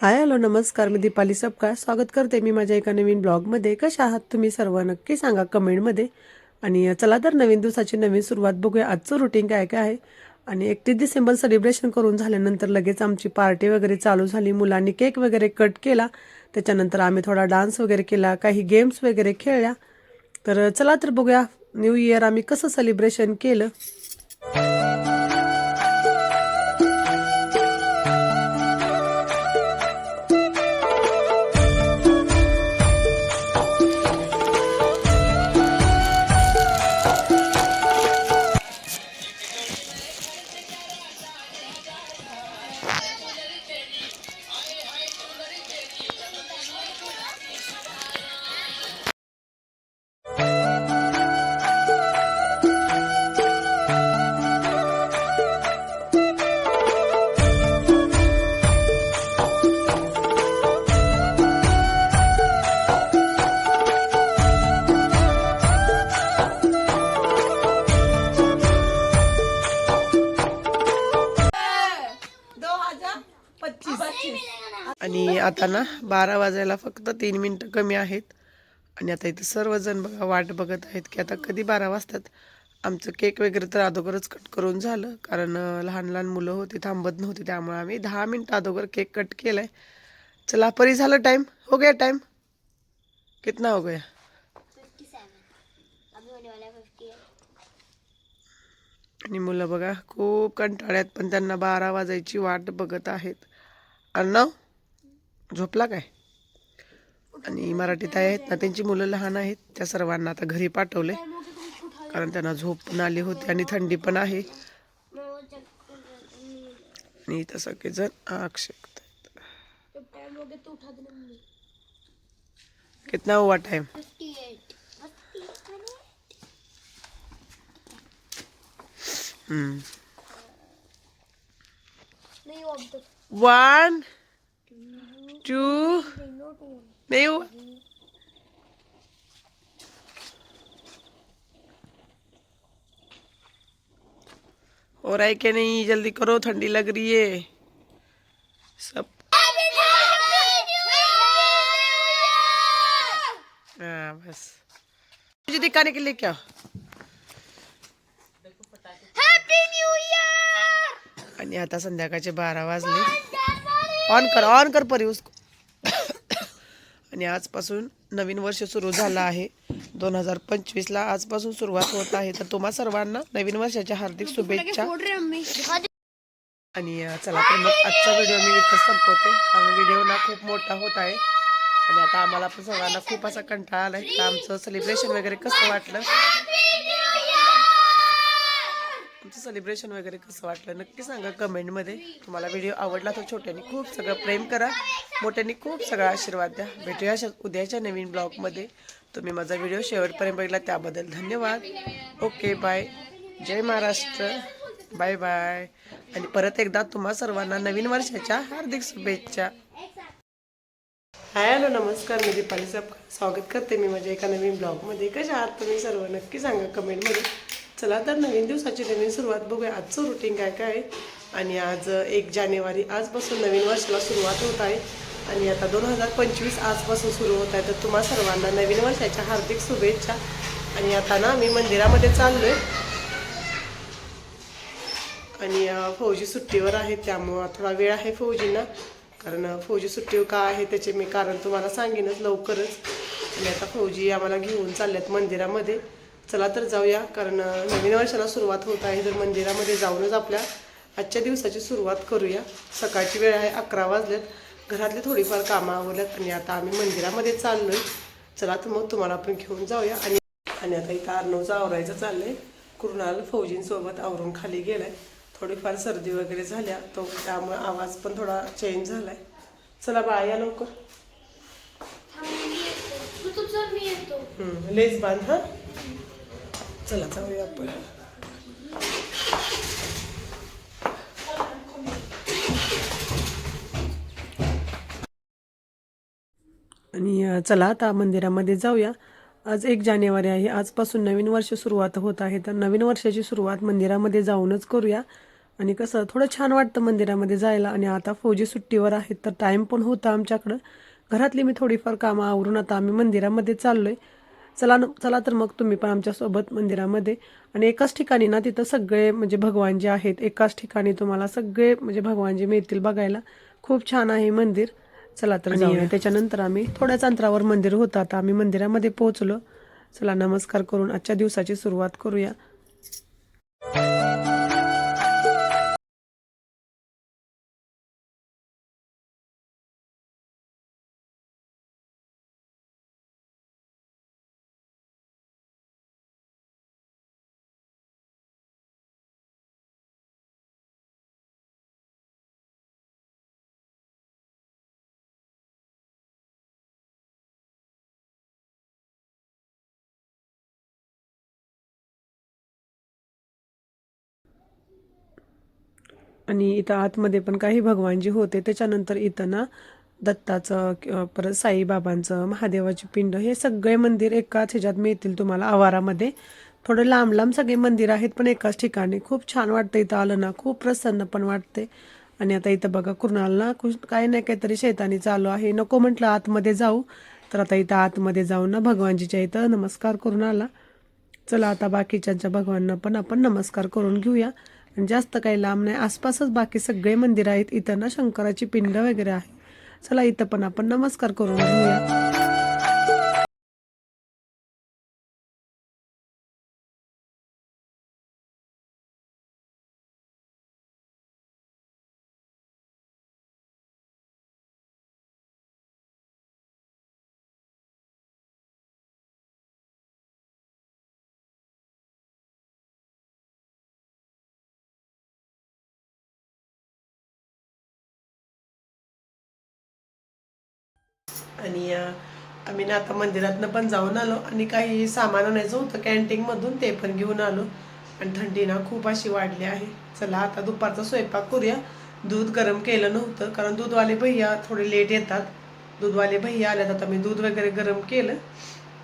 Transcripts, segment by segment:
Hi hello नमस्कार मी दीपाली सपकाळ. स्वागत करते मी माझ्या एका नवीन ब्लॉगमध्ये. कशा आहात तुम्ही सर्व? नक्की सांगा कमेंटमध्ये. आणि चला तर नवीन दिवसाची नवीन सुरुवात बघूया. आजचं रुटीन काय काय आहे? आणि एकतीस डिसेंबर सेलिब्रेशन करून झाल्यानंतर लगेच आमची पार्टी वगैरे चालू झाली. मुलांनी केक वगैरे कट केला. त्याच्यानंतर आम्ही थोडा डान्स वगैरे केला काही गेम्स वगैरे खेळल्या. तर चला तर बघूया. न्यू इयर आम्ही कसं सेलिब्रेशन केलं? आता ना बारा वाजायला फक्त तीन मिनटं कमी आहेत. आणि आता इथं सर्वजण बघा वाट बघत आहेत की आता कधी बारा वाजतात. आमचं केक वगैरे तर अगोदरच कट करून झालं. कारण लहान लहान मुलं होती थांबत नव्हती. त्यामुळे आम्ही दहा मिनटं अगोदर केक कट केलाय. चला परी झालं टाईम हो गया टाईम कितना हो गया? आणि मुलं बघा खूप कंटाळ्यात पण त्यांना बारा वाजायची वाट बघत आहेत. अर्णव झोपला काय? आणि मराठीत आहेत ना त्यांची मुलं लहान आहेत त्या सर्वांना आता घरी पाठवले. कारण त्यांना झोप पण आली होती आणि थंडी पण आहे. आणि इथं सगळेजण शेकत कितना हुआ टाइम वन टू नहीं हो रहा है कि नहीं? जल्दी करो ठंडी लग रही है। सब हाँ बस। मुझे दिखाने के लिए क्या? आणि आता संध्याकाळचे बारा वाजले ऑन कर ऑन कर परी उसको। आणि आजपासून नवीन वर्ष सुरू झालं आहे. दोन हजार पंचवीसला आजपासून सुरुवात होत आहे. तर तुम्हा सर्वांना नवीन वर्षाच्या हार्दिक शुभेच्छा. आणि चला तर मग आजचा व्हिडिओ मी इथं संपवते. कारण व्हिडिओ ना खूप मोठा होत आहे. आणि आता आम्हाला पण सर्वांना खूप असा कंटाळा आलाय. तर आमचं सेलिब्रेशन वगैरे कसं वाटलं? तुमचं सेलिब्रेशन वगैरे कसं वाटलं? नक्की सांगा कमेंटमध्ये तुम्हाला व्हिडिओ आवडला तर छोट्यांनी खूप सगळं प्रेम करा. मोठ्यांनी खूप सगळा आशीर्वाद द्या. भेटूया उद्याच्या नवीन ब्लॉगमध्ये तुम्ही माझा व्हिडिओ शेवटपर्यंत बघितला त्याबद्दल धन्यवाद. ओके बाय जय महाराष्ट्र. बाय बाय आणि परत एकदा तुम्हा सर्वांना नवीन वर्षाच्या हार्दिक शुभेच्छा. हाय हॅलो नमस्कार. मी दीपाली साहेब स्वागत करते मी माझ्या एका नवीन ब्लॉगमध्ये कशा आहात तुम्ही सर्व? नक्की सांगा कमेंटमध्ये चला तर नवीन दिवसाची नवीन सुरुवात बघूया. आजचं रुटीन काय काय आहे? आणि आज एक जानेवारी आजपासून नवीन वर्षाला सुरुवात होत आहे. आणि आता दोन हजार पंचवीस आजपासून सुरू होत आहे. तर तुम्हा सर्वांना नवीन वर्षाच्या हार्दिक शुभेच्छा. आणि आता ना मी मंदिरामध्ये चाललोय. आणि फौजी सुट्टीवर आहे त्यामुळं थोडा वेळ आहे फौजींना. कारण फौजी सुट्टीवर का आहे त्याचे मी कारण तुम्हाला सांगेनच लवकरच. आणि आता फौजी आम्हाला घेऊन चालल्यात मंदिरामध्ये. चला तर जाऊया कारण नवीन वर्षाला सुरुवात होत आहे तर मंदिरामध्ये जाऊनच आपल्या आजच्या दिवसाची सुरुवात करूया. सकाळची वेळ आहे अकरा वाजल्यात घरातली थोडीफार कामं आवडल्यात आणि आता आम्ही मंदिरामध्ये चाललोय. चला तर मग तुम्हाला पण घेऊन जाऊया. आणि आणि आता इथं अर्णवचं आवरायचं चाललंय. कुरुणाल फौजींसोबत आवरून खाली गेलाय. थोडीफार सर्दी वगैरे झाल्या तो त्यामुळे आवाज पण थोडा चेंज झालाय. चला बाळा या लवकर. लेस बांध हा. चला जाऊया आपण. आणि चला आता मंदिरामध्ये जाऊया. आज एक जानेवारी आहे. आजपासून नवीन वर्ष सुरुवात होत आहे. तर नवीन वर्षाची सुरुवात मंदिरामध्ये जाऊनच करूया. आणि कसं थोडं छान वाटतं मंदिरामध्ये जायला. आणि आता फौजी सुट्टीवर आहेत तर टाईम पण होता आमच्याकडं. घरातली मी थोडीफार कामं आवरून आता आम्ही मंदिरामध्ये चाललो आहे चला चला तर मग तुम्ही पण आमच्यासोबत मंदिरामध्ये. आणि एकाच ठिकाणी ना तिथं सगळे म्हणजे भगवान जे आहेत एकाच ठिकाणी तुम्हाला सगळे म्हणजे भगवान जे मिळतील बघायला. खूप छान आहे मंदिर. चला तर जाऊया. त्याच्यानंतर आम्ही थोड्याच अंतरावर मंदिर होतं. आता आम्ही मंदिरामध्ये पोहोचलो. चला नमस्कार करून आजच्या दिवसाची सुरुवात करूया. आणि इथं आतमध्ये पण काही भगवानजी होते. त्याच्यानंतर इथं ना दत्ताचं किंवा परत साईबाबांचं महादेवाची पिंड हे सगळे मंदिर एकाच ह्याच्यात मिळतील तुम्हाला आवारामध्ये. थोडं लांब लांब सगळे मंदिर आहेत पण एकाच ठिकाणी. खूप छान वाटतं इथं आलं ना. खूप प्रसन्न पण वाटते आणि आता इथं बघा कुणाला कुछ काही नाही काहीतरी शैतानी चालू आहे. नको म्हटलं आतमध्ये जाऊ. तर आता इथं आतमध्ये जाऊन ना भगवानजीच्या इथं नमस्कार करून आला. चला आता बाकीच्यांच्या भगवानना पण आपण नमस्कार करून घेऊया. जास्त काही लांब नाही. आसपासच बाकी सगळे मंदिर आहेत. इथं ना शंकराची पिंड वगैरे आहे. चला इथं पण आपण नमस्कार करून घेऊया. आणि आम्ही ना आता मंदिरातनं पण जाऊन आलो आणि काही सामान आणायचं होतं कॅन्टीनमधून ते पण घेऊन आलो. आणि थंडी ना खूप अशी वाढली आहे. चला आता दुपारचा स्वयंपाक करूया. दूध गरम केलं नव्हतं कारण दूधवाले भैया थोडे लेट येतात. दूधवाले भैया आल्यात आता मी दूध वगैरे गरम केलं.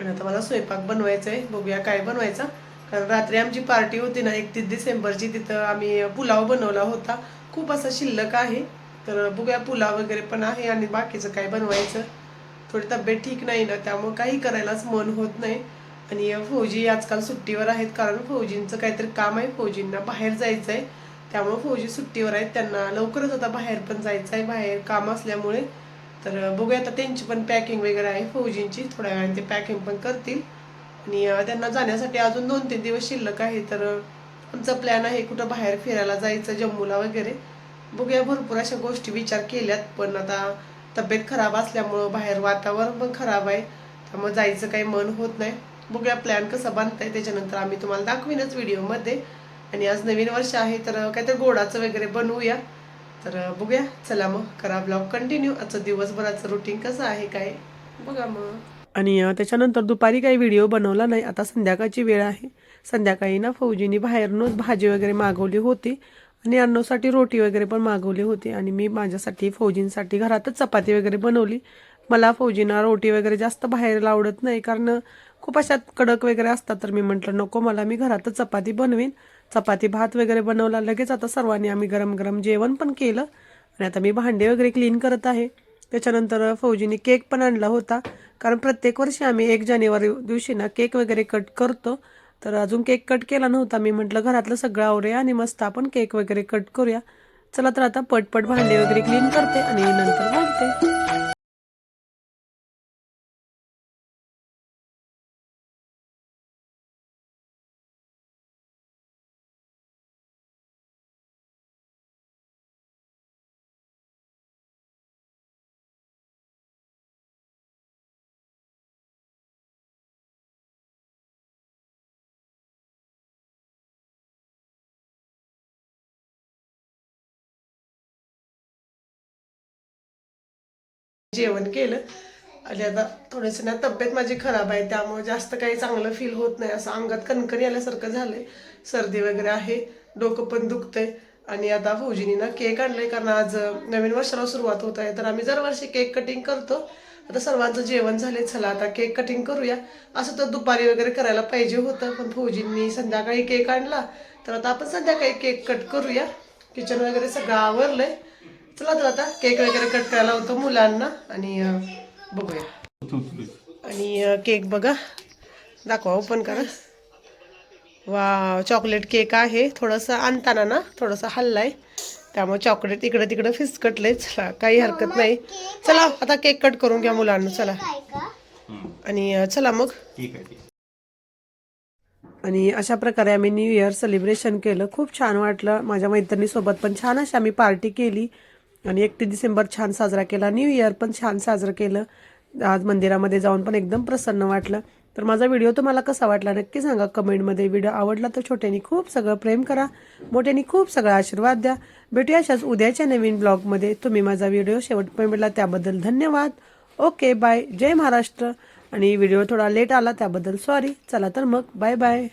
आणि आता मला स्वयंपाक बनवायचा आहे बघूया काय बनवायचा. कारण रात्री आमची पार्टी होती ना एकतीस डिसेंबरची तिथं आम्ही पुलाव बनवला होता. खूप असा शिल्लक आहे. तर बघूया पुलाव वगैरे पण आहे आणि बाकीचं काय बनवायचं. थोडी तब्येत ठीक नाही ना त्यामुळे काही करायलाच मन होत नाही. आणि फौजी आजकाल सुट्टीवर आहेत कारण फौजींचं काहीतरी काम आहे फौजींना बाहेर जायचं आहे त्यामुळे फौजी सुट्टीवर आहेत त्यांना लवकरच आता बाहेर पण जायचं आहे बाहेर काम असल्यामुळे. तर बघूया आता त्यांची पण पॅकिंग वगैरे आहे फौजींची. थोड्या वेळाने ते पॅकिंग पण करतील. आणि त्यांना जाण्यासाठी अजून दोन तीन दिवस शिल्लक आहे तर आमचा प्लॅन आहे कुठं बाहेर फिरायला जायचं जम्मूला वगैरे. बघूया भरपूर अशा गोष्टी विचार केल्यात पण आता तब्येत खराब असल्यामुळं बाहेर वातावरण पण खराब आहे. त्यामुळे जायचं काही मन होत नाही. बघूया प्लॅन कसा बांधताय त्याच्यानंतर आम्ही तुम्हाला दाखवीनच व्हिडिओमध्ये. आणि आज नवीन वर्ष आहे तर काहीतरी गोडाचं वगैरे बनवूया. तर बघूया. चला मग करा ब्लॉग कंटिन्यू आजचं दिवसभराचं रुटीन कसं आहे काय? बघा मग. आणि त्याच्यानंतर दुपारी काही व्हिडिओ बनवला नाही. आता संध्याकाळची वेळ आहे. संध्याकाळी ना फौजीनी बाहेरूनच भाजी वगैरे मागवली होती. आणि अन्नूसाठी रोटी वगैरे पण मागवली होती. आणि मी माझ्यासाठी फौजींसाठी घरातच चपाती वगैरे बनवली. मला फौजींना रोटी वगैरे जास्त बाहेर आवडत नाही. कारण खूप अशा कडक वगैरे असतात. तर मी म्हटलं नको मला मी घरातच चपाती बनवीन. चपाती भात वगैरे बनवला. लगेच आता सर्वांनी आम्ही गरम गरम जेवण पण केलं. आणि आता मी भांडे वगैरे क्लीन करत आहे. त्याच्यानंतर फौजीने केक पण आणला होता. कारण प्रत्येक वर्षी आम्ही एक जानेवारी दिवशी ना केक वगैरे कट करतो. तर अजून केक कट केला नव्हता. मी म्हटलं घरातलं सगळं आवरूया आणि मस्त आपण केक वगैरे कट करूया. चला तर आता पटपट भांडे वगैरे क्लीन करते आणि नंतर बोलते जेवण केलं. आणि आता थोडंसं ना तब्येत माझी खराब आहे त्यामुळे जास्त काही चांगलं फील होत नाही. असं अंगात कणकणी आल्यासारखं झालंय. सर्दी वगैरे आहे डोकं पण दुखतंय. आणि आता फौजीनी ना केक आणलाय कारण आज नवीन वर्षाला सुरुवात होत आहे. तर आम्ही दरवर्षी केक कटिंग करतो. आता सर्वांचं जेवण झाले चला आता केक कटिंग करूया. असं तर दुपारी वगैरे करायला पाहिजे होतं पण फौजींनी संध्याकाळी केक आणला. तर आता आपण संध्याकाळी केक कट करूया. किचन वगैरे सगळं आवरलंय. चला तर आता केक वगैरे कट करायला होतो मुलांना आणि बघूया. आणि केक बघा. दाखवा ओपन करा. वा चॉकलेट केक आहे. थोडंसं आणताना ना थोडंसं हल्लाय. त्यामुळे चॉकलेट इकडं तिकडं फिसकटलंय. चला काही हरकत नाही. चला आता केक कट करून घ्या मुलांना. चला. आणि चला मग. आणि अशा प्रकारे आम्ही न्यू इयर सेलिब्रेशन केलं. खूप छान वाटलं. माझ्या मैत्रिणीसोबत पण छान अशी आम्ही पार्टी केली. आणि एकतीस डिसेंबर छान साजरा केला. न्यू इयर पण छान साजरं केलं. आज मंदिरामध्ये जाऊन पण एकदम प्रसन्न वाटलं. तर माझा व्हिडिओ तुम्हाला कसा वाटला नक्की सांगा कमेंटमध्ये व्हिडिओ आवडला तर छोट्यानी खूप सगळं प्रेम करा. मोठ्यानी खूप सगळा आशीर्वाद द्या. भेटूया अशाच उद्याच्या नवीन ब्लॉगमध्ये तुम्ही माझा व्हिडिओ शेवटपर्यंत भेटला त्याबद्दल धन्यवाद. ओके बाय जय महाराष्ट्र. आणि व्हिडिओ थोडा लेट आला त्याबद्दल सॉरी चला तर मग बाय बाय